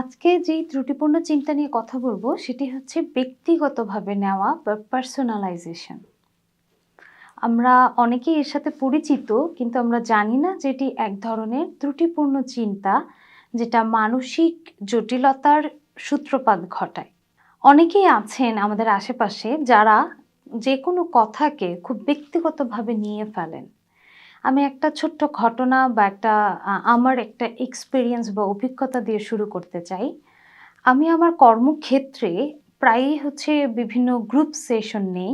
আজকে যেই ত্রুটিপূর্ণ চিন্তা নিয়ে কথা বলব, সেটি হচ্ছে ব্যক্তিগতভাবে নেওয়া বা পার্সোনালাইজেশন আমরা অনেকেই এর সাথে পরিচিত, কিন্তু আমরা জানি না যে এটি এক ধরনের ত্রুটিপূর্ণ চিন্তা যেটা মানসিক জটিলতার সূত্রপাত ঘটায়। অনেকেই আছেন আমাদের আশেপাশে যারা যে কোনো কথাকে খুব ব্যক্তিগতভাবে নিয়ে ফেলেন। আমি একটা ছোট্ট ঘটনা বা একটা আমার একটা এক্সপিরিয়েন্স বা অভিজ্ঞতা দিয়ে শুরু করতে চাই। আমি আমার কর্মক্ষেত্রে প্রায়ই হচ্ছে বিভিন্ন গ্রুপ সেশন নেই।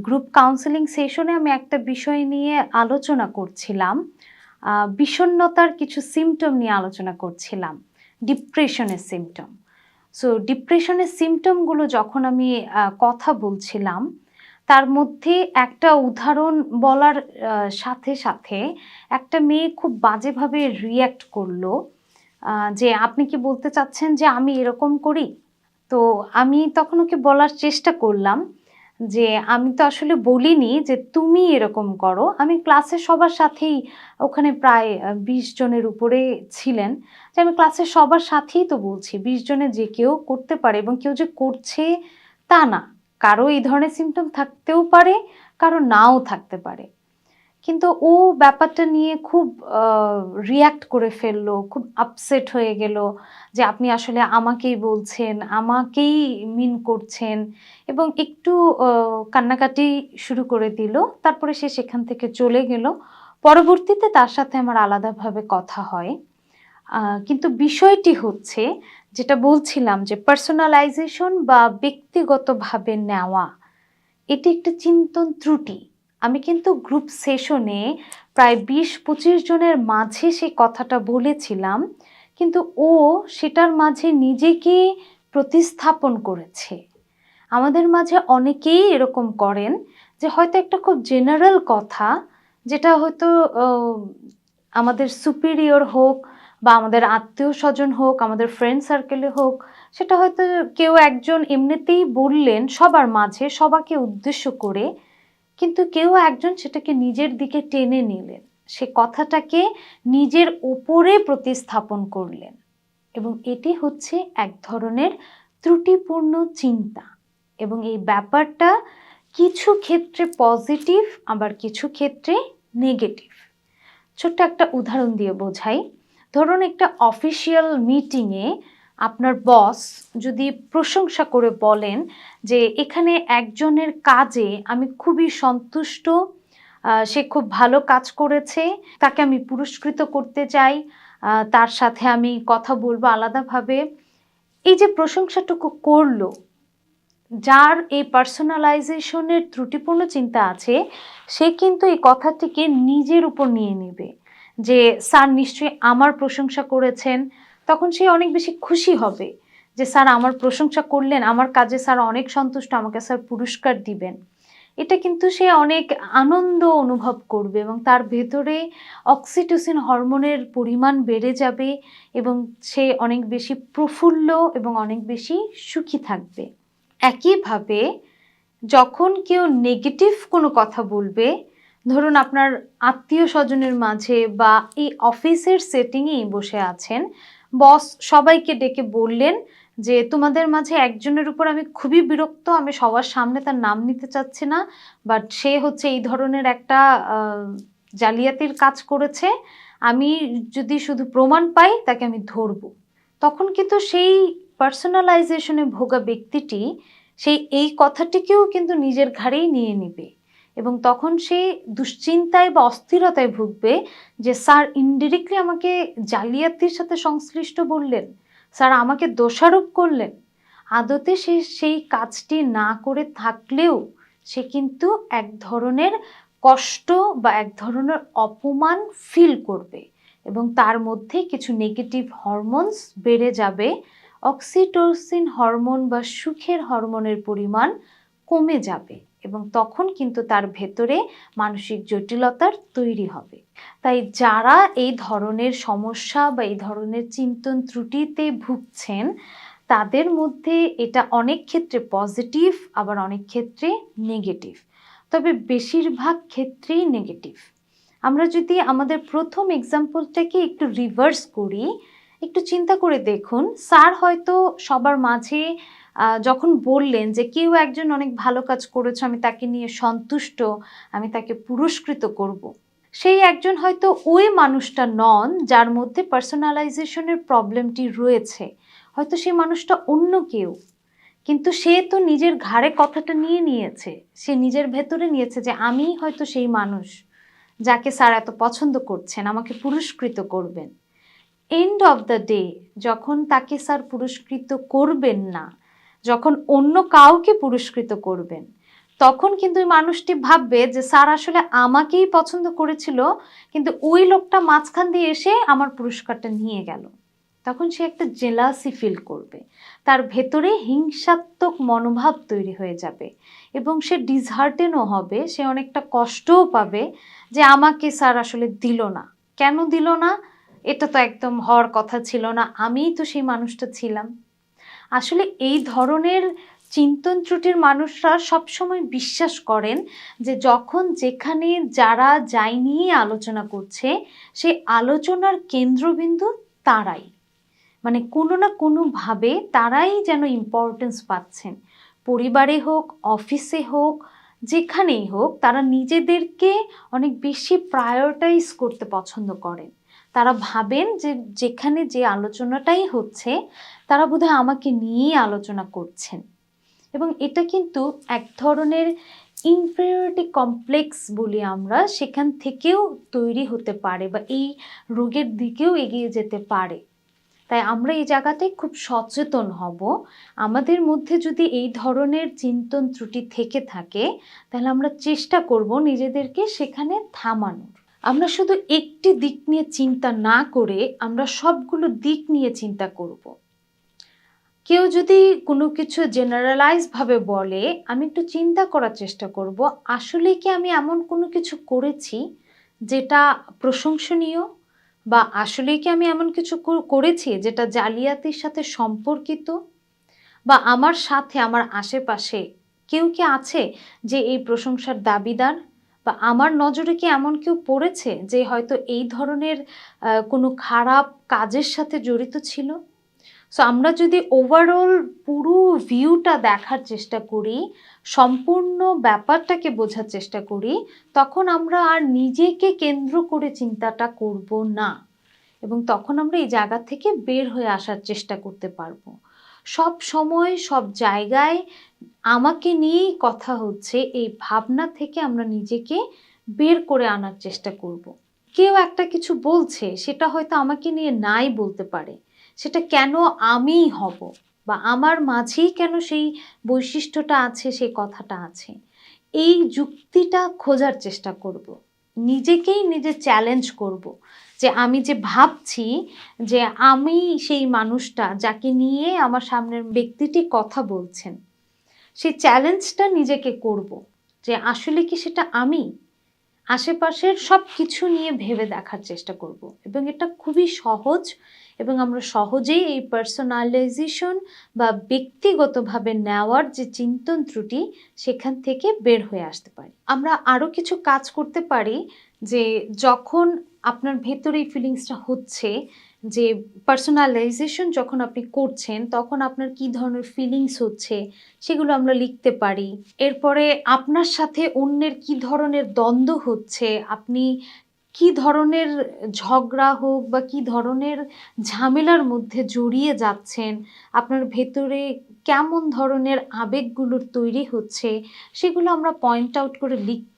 গ্রুপ কাউন্সেলিং সেশনে আমি একটা বিষয় নিয়ে আলোচনা করছিলাম। আহ, বিষণ্ণতার কিছু সিমটম নিয়ে আলোচনা করছিলাম। ডিপ্রেশনের সিমটম সো ডিপ্রেশনের সিমটমগুলো যখন আমি কথা বলছিলাম তার মধ্যে একটা উদাহরণ বলার সাথে সাথে একটা মেয়ে খুব বাজেভাবে রিয়্যাক্ট করল যে আপনি কি বলতে চাচ্ছেন যে আমি এরকম করি? তো আমি তখন ওকে বলার চেষ্টা করলাম যে আমি তো আসলে বলিনি যে তুমি এরকম করো। আমি ক্লাসে সবার সাথেই ওখানে প্রায় বিশ জনের উপরে ছিলেন। যে আমি ক্লাসের সবার সাথেই তো বলছি, বিশ জনে যে কেউ করতে পারে এবং কেউ যে করছে তা না। কারও এই ধরনের সিমটম থাকতেও পারে, কারও নাও থাকতে পারে। কিন্তু ও ব্যাপারটা নিয়ে খুব রিয়্যাক্ট করে ফেলল, খুব আপসেট হয়ে গেল যে আপনি আসলে আমাকেই বলছেন, আমাকেই মিন করছেন এবং একটু কান্নাকাটি শুরু করে দিল। তারপরে সে সেখান থেকে চলে গেল। পরবর্তীতে তার সাথে আমার আলাদাভাবে কথা হয়। কিন্তু বিষয়টি হচ্ছে যেটা বলছিলাম যে পার্সোনালাইজেশন বা ব্যক্তিগতভাবে নেওয়া, এটি একটি চিন্তন ত্রুটি। আমি কিন্তু গ্রুপ সেশনে প্রায় বিশ পঁচিশ জনের মাঝে সেই কথাটা বলেছিলাম, কিন্তু ও সেটার মাঝে নিজেকে প্রতিস্থাপন করেছে। আমাদের মাঝে অনেকেই এরকম করেন যে হয়তো একটা খুব জেনারেল কথা, যেটা হয়তো আমাদের সুপিরিয়র হোক বা আমাদের আত্মীয় স্বজন হোক, আমাদের ফ্রেন্ড সার্কেলে হোক, সেটা হয়তো কেউ একজন এমনিতেই বললেন সবার মাঝে, সবাকে উদ্দেশ্য করে, কিন্তু কেউ একজন সেটাকে নিজের দিকে টেনে নিলেন। সে কথাটাকে নিজের উপরে প্রতিস্থাপন করলেন। এবং এটি হচ্ছে এক ধরনের ত্রুটিপূর্ণ চিন্তা। এবং এই ব্যাপারটা কিছু ক্ষেত্রে পজিটিভ আবার কিছু ক্ষেত্রে নেগেটিভ ছোট্ট একটা উদাহরণ দিয়ে বোঝাই। ধরুন একটা অফিসিয়াল মিটিংয়ে আপনার বস যদি প্রশংসা করে বলেন যে এখানে একজনের কাজে আমি খুবই সন্তুষ্ট সে খুব ভালো কাজ করেছে, তাকে আমি পুরস্কৃত করতে চাই তার সাথে আমি কথা বলব আলাদাভাবে। এই যে প্রশংসাটুকু করল, যার এই পার্সোনালাইজেশনের ত্রুটিপূর্ণ চিন্তা আছে, সে কিন্তু এই কথাটিকে নিজের উপর নিয়ে নেবে। যে স্যার নিশ্চয়ই আমার প্রশংসা করেছেন, তখন সে অনেক বেশি খুশি হবে যে স্যার আমার প্রশংসা করলেন, আমার কাজে স্যার অনেক সন্তুষ্ট, আমাকে স্যার পুরস্কার দিবেন। এটা কিন্তু সে অনেক আনন্দ অনুভব করবে এবং তার ভেতরে অক্সিটোসিন হরমোনের পরিমাণ বেড়ে যাবে এবং সে অনেক বেশি প্রফুল্ল এবং অনেক বেশি সুখী থাকবে। একইভাবে যখন কেউ নেগেটিভ কোনো কথা বলবে ধরুন আপনার আত্মীয় স্বজনের মাঝে বা এই অফিসের সেটিংয়েই বসে আছেন বস সবাইকে ডেকে বললেন যে, তোমাদের মাঝে একজনের উপর আমি খুবই বিরক্ত, আমি সবার সামনে তার নাম নিতে চাচ্ছি না বাট সে হচ্ছে এই ধরনের একটা জালিয়াতির কাজ করেছে, আমি যদি শুধু প্রমাণ পাই, তাকে আমি ধরবো। তখন কিন্তু সেই পার্সোনালাইজেশনে ভোগা ব্যক্তিটি, সেই এই কথাটিকেও কিন্তু নিজের ঘাড়েই নিয়ে নেবে। এবং তখন সে দুশ্চিন্তায় বা অস্থিরতায় ভুগবে যে, স্যার ইনডিরেক্টলি আমাকে জালিয়াতির সাথে সংশ্লিষ্ট বললেন। স্যার, আমাকে দোষারোপ করলেন। আদতে সে সেই কাজটি না করে থাকলেও সে কিন্তু এক ধরনের কষ্ট বা এক ধরনের অপমান ফিল করবে এবং তার মধ্যে কিছু নেগেটিভ হরমোনস বেড়ে যাবে। অক্সিটোসিন হরমোন বা সুখের হরমোনের পরিমাণ কমে যাবে। এবং তখন কিন্তু তার ভেতরে মানসিক জটিলতার তৈরি হবে। তাই যারা এই ধরনের সমস্যা বা এই ধরনের চিন্তন ত্রুটিতে ভুগছেন, তাদের মধ্যে এটা অনেক ক্ষেত্রে পজিটিভ, আবার অনেক ক্ষেত্রে নেগেটিভ। তবে বেশিরভাগ ক্ষেত্রেই নেগেটিভ। আমরা যদি আমাদের প্রথম এক্সাম্পলটাকে একটু রিভার্স করি, একটু চিন্তা করে দেখুন, স্যার হয়তো সবার মাঝে যখন বললেন যে কেউ একজন অনেক ভালো কাজ করেছে, আমি তাকে নিয়ে সন্তুষ্ট, আমি তাকে পুরস্কৃত করব। সেই একজন হয়তো ওই মানুষটা নন যার মধ্যে পার্সোনালাইজেশনের প্রবলেমটি রয়েছে। হয়তো সেই মানুষটা অন্য কেউ। কিন্তু সে তো নিজের ঘাড়ে কথাটা নিয়ে নিয়েছে। সে নিজের ভেতরে নিয়েছে যে আমি হয়তো সেই মানুষ যাকে স্যার এত পছন্দ করছেন, আমাকে পুরস্কৃত করবেন। এন্ড অফ দ্য ডে যখন তাকে স্যার পুরস্কৃত করবেন না যখন অন্য কাউকে পুরস্কৃত করবেন, তখন কিন্তু ওই মানুষটি ভাববে যে, স্যার, আসলে আমাকেই পছন্দ করেছিল, কিন্তু ওই লোকটা মাঝখান দিয়ে এসে আমার পুরস্কারটা নিয়ে গেল। তখন সে একটা জেলাসি ফিল করবে। তার ভেতরে হিংসাত্মক মনোভাব তৈরি হয়ে যাবে এবং সে ডিসহার্টেনও হবে, সে অনেকটা কষ্টও পাবে যে, আমাকে স্যার আসলে দিল না। কেন দিল না? এটা তো একদম হওয়ার কথা ছিল না। আমিই তো সেই মানুষটা ছিলাম। আসলে এই ধরনের চিন্তন ত্রুটির মানুষরা সবসময় বিশ্বাস করেন যে যখন যেখানে যারা যাই নিয়ে আলোচনা করছে, সেই আলোচনার কেন্দ্রবিন্দু তারাই। মানে কোনো না কোনোভাবে তারাই যেন ইম্পর্টেন্স পাচ্ছেন। পরিবারে হোক অফিসে হোক, যেখানেই হোক, তারা নিজেদেরকে অনেক বেশি প্রায়োরিটাইজ করতে পছন্দ করেন। তারা ভাবেন যে যেখানে যে আলোচনাটাই হচ্ছে, তারা বোধহয় আমাকে নিয়েই আলোচনা করছেন। এবং এটা কিন্তু এক ধরনের ইনফেরিয়রিটি কমপ্লেক্স বলি আমরা, সেখান থেকেও তৈরি হতে পারে বা এই রোগের দিকেও এগিয়ে যেতে পারে। তাই আমরা এই জায়গাটায় খুব সচেতন হব। আমাদের মধ্যে যদি এই ধরনের চিন্তন ত্রুটি থেকে থাকে, তাহলে আমরা চেষ্টা করব নিজেদেরকে সেখানে থামানোর। আমরা শুধু একটি দিক নিয়ে চিন্তা না করে আমরা সবগুলো দিক নিয়ে চিন্তা করব। কেউ যদি কোনো কিছু জেনারেলাইজ ভাবে বলে, আমি একটু চিন্তা করার চেষ্টা করব, আসলে কি আমি এমন কোনো কিছু করেছি যেটা প্রশংসনীয়? বা আসলে কি আমি এমন কিছু করেছি যেটা জালিয়াতির সাথে সম্পর্কিত? বা আমার সাথে, আমার আশেপাশে কেউ কি আছে যে এই প্রশংসার দাবিদার? বা আমার নজরে কি এমন কেউ পড়েছে যে হয়তো এই ধরনের কোনো খারাপ কাজের সাথে জড়িত ছিল? সো আমরা যদি ওভারঅল পুরো ভিউটা দেখার চেষ্টা করি, সম্পূর্ণ ব্যাপারটাকে বোঝার চেষ্টা করি, তখন আমরা আর নিজেকে কেন্দ্র করে চিন্তাটা করব না। এবং তখন আমরা এই জায়গা থেকে বের হয়ে আসার চেষ্টা করতে পারব। সব সময়, সব জায়গায় আমাকে নিয়েই কথা হচ্ছে, এই ভাবনা থেকে আমরা নিজেকে বের করে আনার চেষ্টা করব। কেউ একটা কিছু বলছে, সেটা হয়তো আমাকে নিয়ে নাই বলতে পারে সেটা কেন আমিই হব বা আমার মাঝেই কেন সেই বৈশিষ্ট্যটা আছে, সেই কথাটা আছে এই যুক্তিটা খোঁজার চেষ্টা করব। নিজেকেই নিজে চ্যালেঞ্জ করব। যে আমি যে ভাবছি যে আমি সেই মানুষটা যাকে নিয়ে আমার সামনের ব্যক্তিটি কথা বলছেন, সেই চ্যালেঞ্জটা নিজেকে করব। যে আসলে কি সেটা আমি? আশেপাশের সব কিছু নিয়ে ভেবে দেখার চেষ্টা করব। এবং এটা খুবই সহজ এবং আমরা সহজেই এই পার্সোনালাইজেশন বা ব্যক্তিগতভাবে নেওয়ার যে চিন্তন ত্রুটি, সেখান থেকে বের হয়ে আসতে পারি। আমরা আরও কিছু কাজ করতে পারি যে যখন আপনার ভেতরে এই ফিলিংসটা হচ্ছে, যে পার্সোনালাইজেশন যখন আপনি করছেন, তখন আপনার কি ধরনের ফিলিংস হচ্ছে, সেগুলো আমরা লিখতে পারি। এরপরে আপনার সাথে অন্যের কি ধরনের দ্বন্দ্ব হচ্ছে, আপনি কি ধরনের ঝগড়া হোক বা কি ধরনের ঝামেলার মধ্যে জড়িয়ে যাচ্ছেন, আপনার ভেতরে কেমন ধরনের আবেগগুলোর তৈরি হচ্ছে, সেগুলো আমরা পয়েন্ট আউট করে লিখব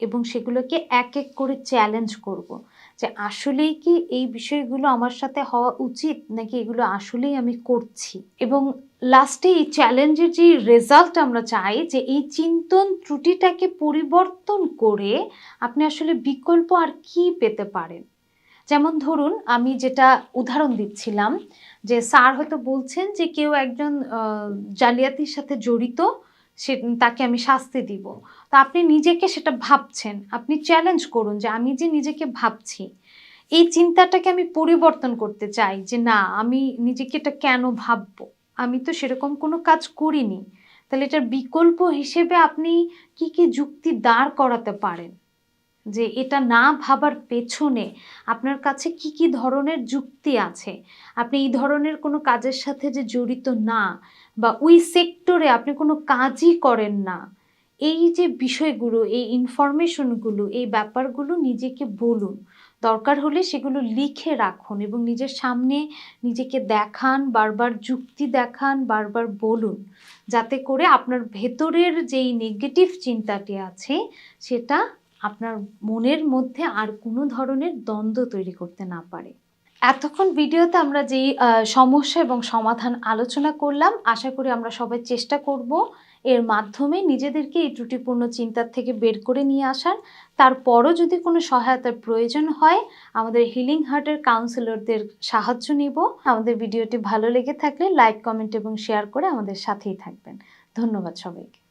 এবং সেগুলোকে এক এক করে চ্যালেঞ্জ করব। যে আসলেই কি এই বিষয়গুলো আমার সাথে হওয়া উচিত, নাকি এগুলো আসলেই আমি করছি? এবং লাস্টে এই চ্যালেঞ্জের যে রেজাল্ট আমরা চাই, যে এই চিন্তন ত্রুটিটাকে পরিবর্তন করে আপনি আসলে বিকল্প আর কি পেতে পারেন? যেমন ধরুন, আমি যেটা উদাহরণ দিচ্ছিলাম, যে স্যার হয়তো বলছেন যে কেউ একজন জালিয়াতির সাথে জড়িত সে, তাকে আমি শাস্তি দিব। তো আপনি নিজেকে সেটা ভাবছেন। আপনি চ্যালেঞ্জ করুন যে আমি যে নিজেকে ভাবছি, এই চিন্তাটাকে আমি পরিবর্তন করতে চাই যে না, আমি নিজেকে এটা কেন ভাববো? আমি তো সেরকম কোনো কাজ করিনি। তাহলে এটার বিকল্প হিসেবে আপনি কি কি যুক্তি দাঁড় করাতে পারেন? যে এটা না ভাবার পেছনে আপনার কাছে কি কি ধরনের যুক্তি আছে? আপনি এই ধরনের কোনো কাজের সাথে যে জড়িত না বা ওই সেক্টরে আপনি কোনো কাজই করেন না। এই যে বিষয়গুলো, এই ইনফরমেশনগুলো এই ব্যাপারগুলো নিজেকে বলুন। দরকার হলে সেগুলো লিখে রাখুন এবং নিজের সামনে নিজেকে দেখান, বারবার যুক্তি দেখান, বারবার বলুন। যাতে করে আপনার ভেতরের যেই নেগেটিভ চিন্তাটি আছে, সেটা আপনার মনের মধ্যে আর কোনো ধরনের দ্বন্দ্ব তৈরি করতে না পারে। এতক্ষণ ভিডিওতে আমরা যেই সমস্যা এবং সমাধান আলোচনা করলাম, আশা করি আমরা সবাই চেষ্টা করব এর মাধ্যমে নিজেদেরকে এই ত্রুটিপূর্ণ চিন্তার থেকে বের করে নিয়ে আসার। তারপরও যদি কোনো সহায়তার প্রয়োজন হয়, আমাদের হিলিং হার্টের কাউন্সিলরদের সাহায্য নিব। আমাদের ভিডিওটি ভালো লেগে থাকলে লাইক, কমেন্ট এবং শেয়ার করে আমাদের সাথেই থাকবেন। ধন্যবাদ সবাইকে।